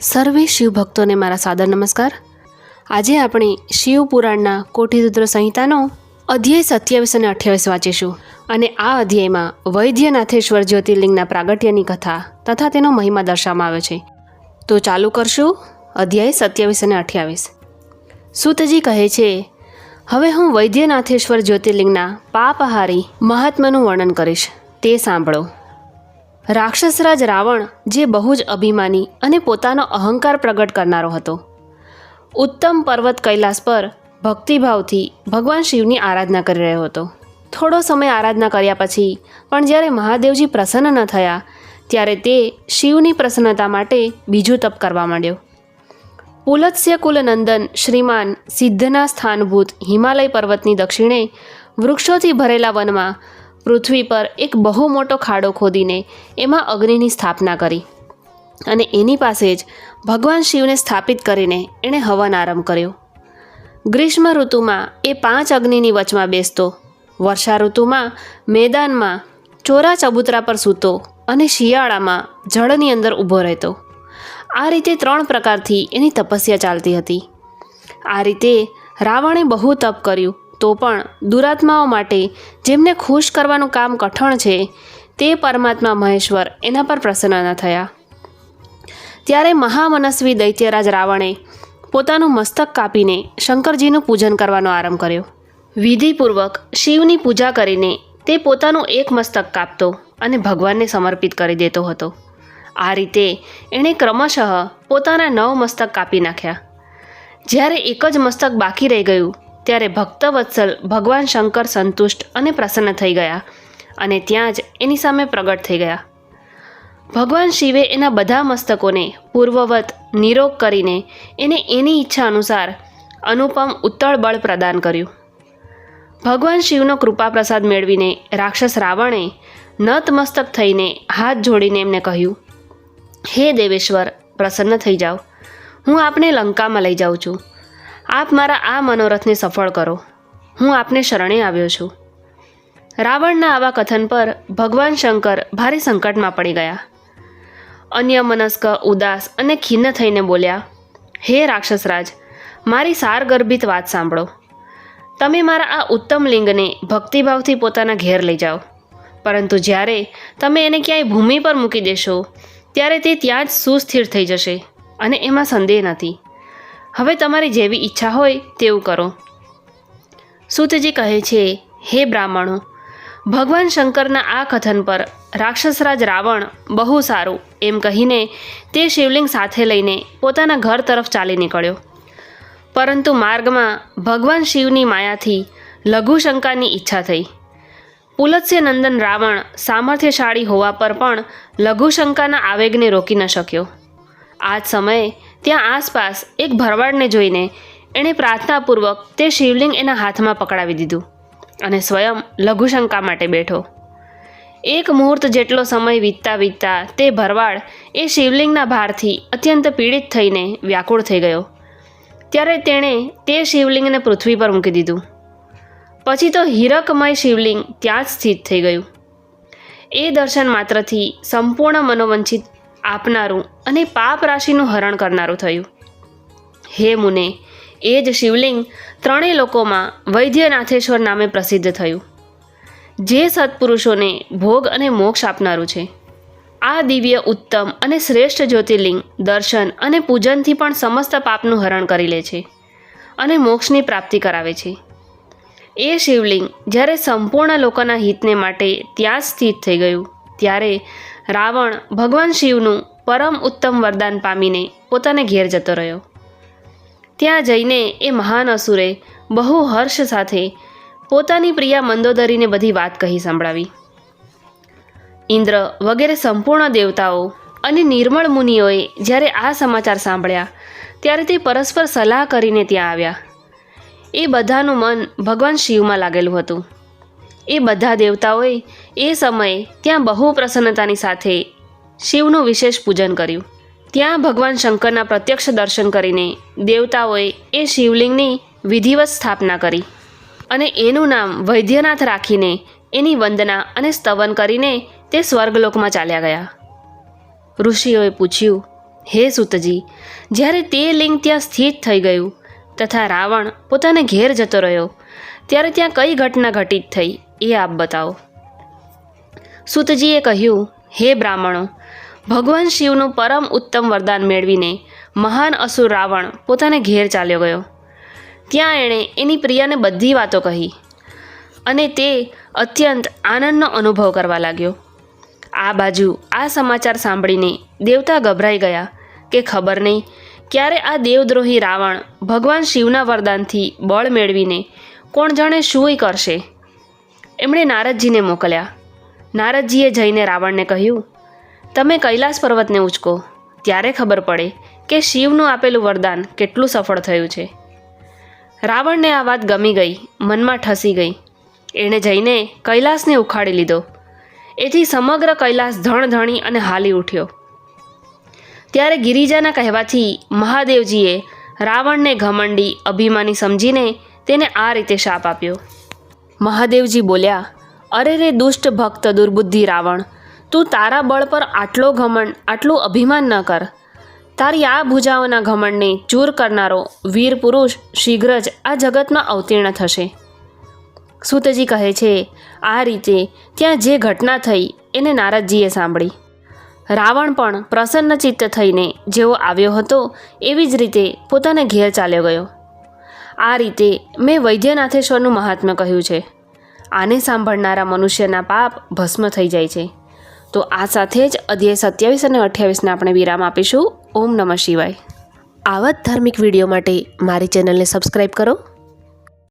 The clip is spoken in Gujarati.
સર્વે શિવ ભક્તોને મારા સાદર નમસ્કાર. આજે આપણે શિવ પુરાણના કોઠીરુદ્ર સંહિતાનો અધ્યાય સત્યાવીસ અને અઠ્યાવીસ વાંચીશું અને આ અધ્યાયમાં વૈદ્યનાથેશ્વર જ્યોતિર્લિંગના પ્રાગટ્યની કથા તથા તેનો મહિમા દર્શાવવામાં આવ્યો છે. તો ચાલુ કરશું અધ્યાય સત્યાવીસ અને અઠ્યાવીસ. સુતજી કહે છે, હવે હું વૈદ્યનાથેશ્વર જ્યોતિર્લિંગના પાપહારી મહાત્માનું વર્ણન કરીશ. તે સાંભળો. રાક્ષસરાજ રાવણ, જે બહુ જ અભિમાની અને પોતાનો અહંકાર પ્રગટ કરનારો હતો. ઉત્તમ પર્વત કૈલાસ પર ભક્તિભાવથી ભગવાન શિવની આરાધના કરી રહ્યો હતો. થોડો સમય આરાધના કર્યા પછી, પણ જ્યારે મહાદેવજી પ્રસન્ન ન થયા, ત્યારે તે શિવની પ્રસન્નતા માટે બીજું તપ કરવા માંડ્યો. પુલત્સ્ય કુલનંદન શ્રીમાન સિદ્ધના સ્થાનભૂત હિમાલય પર્વતની દક્ષિણે વૃક્ષોથી ભરેલા વનમાં પૃથ્વી પર એક બહુ મોટો ખાડો ખોદીને એમાં અગ્નિની સ્થાપના કરી. અને એની પાસે જ ભગવાન શિવને સ્થાપિત કરીને એણે હવન આરંભ કર્યો. ગ્રીષ્મ ઋતુમાં એ પાંચ અગ્નિની વચમાં બેસતો. વર્ષા ઋતુમાં મેદાનમાં ચોરા ચબૂતરા પર સૂતો અને શિયાળામાં જળની અંદર ઊભો રહેતો. આ રીતે ત્રણ પ્રકારથી એની તપસ્યા ચાલતી હતી. આ રીતે રાવણે બહુ તપ કર્યું. તો પણ દુરાત્માઓ માટે જેમને ખુશ કરવાનું કામ કઠણ છે, તે પરમાત્મા મહેશ્વર એના પર પ્રસન્ન ન થયા. ત્યારે મહામનસ્વી દૈત્યરાજ રાવણે પોતાનું મસ્તક કાપીને શંકરજીનું પૂજન કરવાનો આરંભ કર્યો. વિધિપૂર્વક શિવની પૂજા કરીને તે પોતાનું એક મસ્તક કાપતો અને ભગવાનને સમર્પિત કરી દેતો હતો. આ રીતે એણે ક્રમશઃ પોતાના નવ મસ્તક કાપી નાખ્યા. જ્યારે એક જ મસ્તક બાકી રહી ગયું ત્યારે ભક્તવત્સલ ભગવાન શંકર સંતુષ્ટ અને પ્રસન્ન થઈ ગયા અને ત્યાં જ એની સામે પ્રગટ થઈ ગયા. ભગવાન શિવે એના બધા મસ્તકોને પૂર્વવત નિરોગ કરીને એને એની ઈચ્છા અનુસાર અનુપમ ઉત્તળ બળ પ્રદાન કર્યું. ભગવાન શિવનો કૃપા પ્રસાદ મેળવીને રાક્ષસ રાવણે નતમસ્તક થઈને હાથ જોડીને એમને કહ્યું, હે દેવેશ્વર, પ્રસન્ન થઈ જાઓ. હું આપને લંકામાં લઈ જાઉં છું. આપ મારા આ મનોરથને સફળ કરો. હું આપને શરણે આવ્યો છું. રાવણના આવા કથન પર ભગવાન શંકર ભારે સંકટમાં પડી ગયા. અન્ય મનસ્ક, ઉદાસ અને ખિન્ન થઈને બોલ્યા, હે રાક્ષસરાજ, મારી સારગર્ભિત વાત સાંભળો. તમે મારા આ ઉત્તમ લિંગને ભક્તિભાવથી પોતાના ઘેર લઈ જાઓ. પરંતુ જ્યારે તમે એને ક્યાંય ભૂમિ પર મૂકી દેશો, ત્યારે તે ત્યાં જ સુસ્થિર થઈ જશે અને એમાં સંદેહ નથી. હવે તમારી જેવી ઈચ્છા હોય તેવું કરો. સૂતજી કહે છે, હે બ્રાહ્મણો, ભગવાન શંકરના આ કથન પર રાક્ષસરાજ રાવણ બહુ સારું એમ કહીને તે શિવલિંગ સાથે લઈને પોતાના ઘર તરફ ચાલી નીકળ્યો. પરંતુ માર્ગમાં ભગવાન શિવની માયાથી લઘુશંકાની ઈચ્છા થઈ. પુલત્સ્યનંદન રાવણ સામર્થ્યશાળી હોવા પર પણ લઘુશંકાના આવેગને રોકી ન શક્યો. આ જ સમયે ત્યાં આસપાસ એક ભરવાડને જોઈને એણે પ્રાર્થનાપૂર્વક તે શિવલિંગ એના હાથમાં પકડાવી દીધું અને સ્વયં લઘુશંકા માટે બેઠો. એક મુહૂર્ત જેટલો સમય વીતતા વીતતા તે ભરવાડ એ શિવલિંગના ભારથી અત્યંત પીડિત થઈને વ્યાકુળ થઈ ગયો. ત્યારે તેણે તે શિવલિંગને પૃથ્વી પર મૂકી દીધું. પછી તો હીરકમય શિવલિંગ ત્યાં જ સ્થિત થઈ ગયું. એ દર્શન માત્રથી સંપૂર્ણ મનોવંચિત આપનારું અને પાપ રાશિનું હરણ કરનારું થયું. હે મુને, એ જ શિવલિંગ ત્રણેય લોકોમાં વૈદ્યનાથેશ્વર નામે પ્રસિદ્ધ થયું. જે સત્પુરુષોને ભોગ અને મોક્ષ આપનારું છે. આ દિવ્ય, ઉત્તમ અને શ્રેષ્ઠ જ્યોતિર્લિંગ દર્શન અને પૂજનથી પણ સમસ્ત પાપનું હરણ કરી લે છે અને મોક્ષની પ્રાપ્તિ કરાવે છે. એ શિવલિંગ જ્યારે સંપૂર્ણ લોકોના હિતને માટે ત્યાં સ્થિત થઈ ગયું, ત્યારે રાવણ ભગવાન શિવનું પરમ ઉત્તમ વરદાન પામીને પોતાને ઘેર જતો રહ્યો. ત્યાં જઈને એ મહાન અસુરે બહુ હર્ષ સાથે પોતાની પ્રિયા મંદોદરીને બધી વાત કહી સંભળાવી. ઇન્દ્ર વગેરે સંપૂર્ણ દેવતાઓ અને નિર્મળ મુનિઓએ જ્યારે આ સમાચાર સાંભળ્યા, ત્યારે તે પરસ્પર સલાહ કરીને ત્યાં આવ્યા. એ બધાનું મન ભગવાન શિવમાં લાગેલું હતું. એ બધા દેવતાઓએ એ સમયે ત્યાં બહુ પ્રસન્નતાની સાથે શિવનું વિશેષ પૂજન કર્યું. ત્યાં ભગવાન શંકરના પ્રત્યક્ષ દર્શન કરીને દેવતાઓએ એ શિવલિંગની વિધિવત સ્થાપના કરી અને એનું નામ વૈદ્યનાથ રાખીને એની વંદના અને સ્તવન કરીને તે સ્વર્ગલોકમાં ચાલ્યા ગયા. ઋષિઓએ પૂછ્યું, હે સુતજી, જ્યારે તે લિંગ ત્યાં સ્થિત થઈ ગયું તથા રાવણ પોતાને ઘેર જતો રહ્યો, ત્યારે ત્યાં કઈ ઘટના ઘટિત થઈ? એ આપ બતાવો. સુતજીએ કહ્યું, હે બ્રાહ્મણો, ભગવાન શિવનું પરમ ઉત્તમ વરદાન મેળવીને મહાન અસુર રાવણ પોતાને ઘેર ચાલ્યો ગયો. ત્યાં એણે એની પ્રિયાને બધી વાતો કહી અને તે અત્યંત આનંદનો અનુભવ કરવા લાગ્યો. આ બાજુ આ સમાચાર સાંભળીને દેવતા ગભરાઈ ગયા કે ખબર નહીં ક્યારે આ દેવદ્રોહી રાવણ ભગવાન શિવના વરદાનથી બળ મેળવીને કોણ જાણે શુંય કરશે. એમણે નારદજીને મોકલ્યા. નારદજીએ જઈને રાવણને કહ્યું, તમે કૈલાસ પર્વતને ઉચકો ત્યારે ખબર પડે કે શિવનું આપેલું વરદાન કેટલું સફળ થયું છે. રાવણને આ વાત ગમી ગઈ, મનમાં ઠસી ગઈ. એણે જઈને કૈલાસને ઉખાડી લીધો. એથી સમગ્ર કૈલાસ ધણધણી અને હાલી ઉઠ્યો. ત્યારે ગિરિજાના કહેવાથી મહાદેવજીએ રાવણને ઘમંડી, અભિમાની સમજીને તેને આ રીતે શાપ આપ્યો. મહાદેવજી બોલ્યા, અરે રે દુષ્ટ ભક્ત દુર્બુદ્ધિ રાવણ, તું તારા બળ પર આટલો ઘમંડ, આટલું અભિમાન ન કર. તારી આ ભુજાઓના ઘમંડને ચૂર કરનારો વીર પુરુષ શીઘ્ર જ આ જગતમાં અવતીર્ણ થશે. સુતજી કહે છે, આ રીતે ત્યાં જે ઘટના થઈ એને નારદજીએ સાંભળી. રાવણ પણ પ્રસન્નચિત્ત થઈને જેવો આવ્યો હતો, એવી જ રીતે પોતાને ઘેર ચાલ્યો ગયો. આ રીતે મેં વૈદ્યનાથેશ્વરનું મહાત્મ્ય કહ્યું છે. આને સાંભળનારા મનુષ્યના પાપ ભસ્મ થઈ જાય છે. તો આ સાથે જ અધ્યાય સત્યાવીસ અને અઠ્યાવીસને આપણે વિરામ આપીશું. ઓમ નમઃ શિવાય. આવા જ ધાર્મિક વીડિયો માટે મારી ચેનલને સબસ્ક્રાઈબ કરો.